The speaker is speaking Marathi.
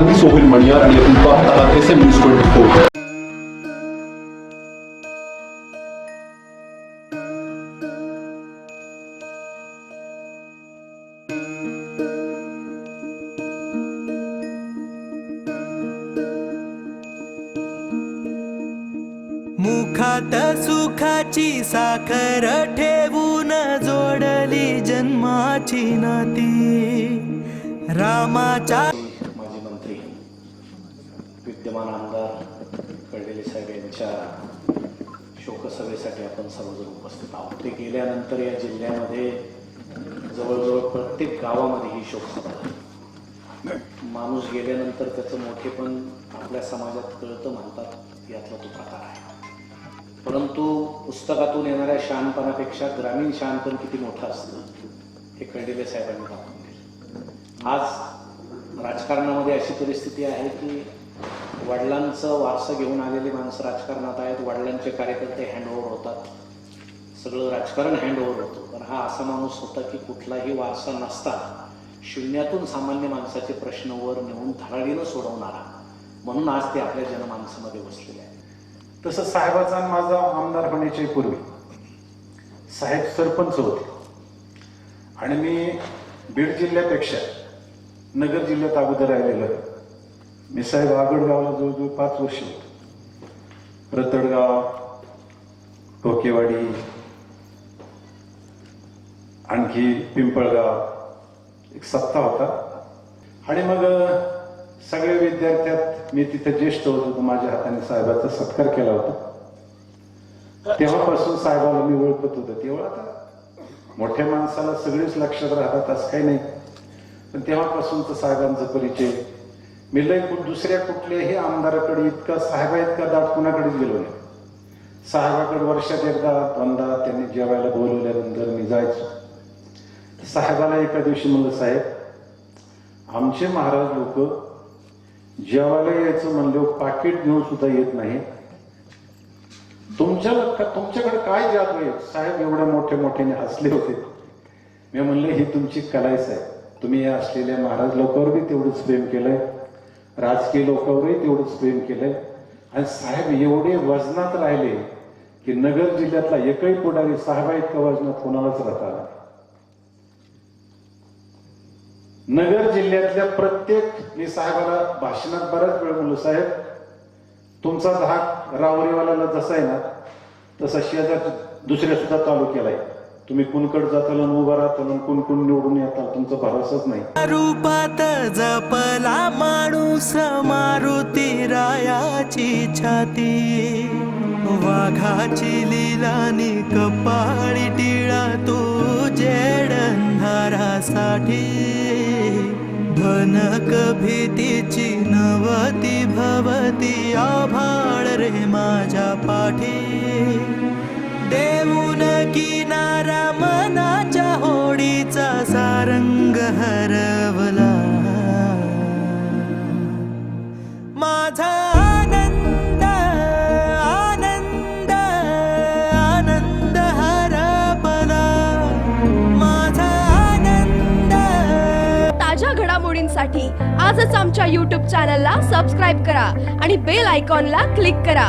नमस्कार मी सोहिल मणियार आणि आपण पाहत आहात S M news twenty four मुखात सुखाची साखर ठेवून जोडली जन्माची नाती. रामाच्या विद्यमान आमदार कळलेले साहेब यांच्या शोकसभेसाठी आपण सर्वजण उपस्थित आहोत. ते गेल्यानंतर या जिल्ह्यामध्ये जवळजवळ प्रत्येक गावामध्ये ही शोकसभा झाली. माणूस गेल्यानंतर त्याचं मोठेपण आपल्या समाजात कळतं म्हणतात यातला तो प्रकार आहे. परंतु पुस्तकातून येणाऱ्या शहाणपणापेक्षा ग्रामीण शहाणपण किती मोठं असतं हे कळलेले साहेबांनी दाखवून दिलं. आज राजकारणामध्ये अशी परिस्थिती आहे की वडिलांचं वारसं घेऊन आलेली माणसं राजकारणात आहेत वडिलांचे कार्यकर्ते हँडओव्हर होतात. सगळं राजकारण हँडओव्हर होतं. पण हा असा माणूस होता की कुठलाही वारसा नसता शून्यातून सामान्य माणसाचे प्रश्न वर नेऊन धडाडीनं सोडवणारा. म्हणून आज ते आपल्या जनमानसामध्ये बसलेले आहे तसं साहेबाचा माझा आमदार होण्याच्या पूर्वी साहेब सरपंच होते. आणि मी बीड जिल्ह्यापेक्षा नगर जिल्ह्यात अगोदर राहिलेलं मी साहेब आगडगावला जवळजवळ पाच वर्ष होतो. रतडगाव टोकेवाडी आणखी पिंपळगाव एक सत्ता होता. आणि मग सगळ्या विद्यार्थ्यात मी तिथे ज्येष्ठ होतो तर माझ्या हाताने साहेबाचा सत्कार केला होता. तेव्हापासून साहेबाला मी ओळखत होतो. तेव्हा आता मोठ्या माणसाला सगळेच लक्षात राहतात असं काही नाही. पण तेव्हापासूनच साहेबांचा परिचय मी लय कु- दुसऱ्या कुठल्याही आमदाराकडे इतका साहेबा इतका दाट कुणाकडेच गेलो नाही. साहेबाकडे वर्षात एकदा दोनदा त्यांनी जेवायला बोलवल्यानंतर मी जायचो. साहेबाला एका दिवशी म्हणलं साहेब आमचे महाराज लोक जेवायला यायचं म्हणलं पाकिट घेऊन सुद्धा येत नाही. तुमच्या तुमच्याकडे काय जादू आहे? साहेब एवढ्या मोठे मोठ्याने हसले होते. मी म्हणले ही तुमची कला आहे साहेब. तुम्ही या असलेल्या महाराज लोकांवर बी तेवढंच प्रेम केलंय. राजकीय लोकांवरही तेवढंच प्रेम केलंय. आणि साहेब एवढे वजनात राहिले की नगर जिल्ह्यातला एकही पुढारी साहेबा इतका वजनात कोणालाच राहता नगर जिल्ह्यातल्या प्रत्येक मी साहेबाला भाषणात बऱ्याच वेळ म्हणलो साहेब तुमचा धाक रावरीवाल्याला जसा आहे ना तसा शेजार दुसऱ्या सुद्धा चालू आहे तुम्ही कुणकड जाताल आणि उभा राहताल कुण कुण निवडून येताल तुमचा भरोसाच नाही. रूपात जपला माणूस मारुती रायाची छाती. वाघाची लिलानी कपाळी टिळा तू जेडंधारासाठी भनक भीतीची नवती भवती आभाळ रे माझ्या पाठी. देऊन की होडीचा सारंग हरवला. माझा आनंद आनंद आनंद हरपला. माझा आनंद. ताज्या घडामोडींसाठी आजच आमच्या यूट्यूब चॅनलला सबस्क्राईब करा आणि बेल आयकॉनला क्लिक करा.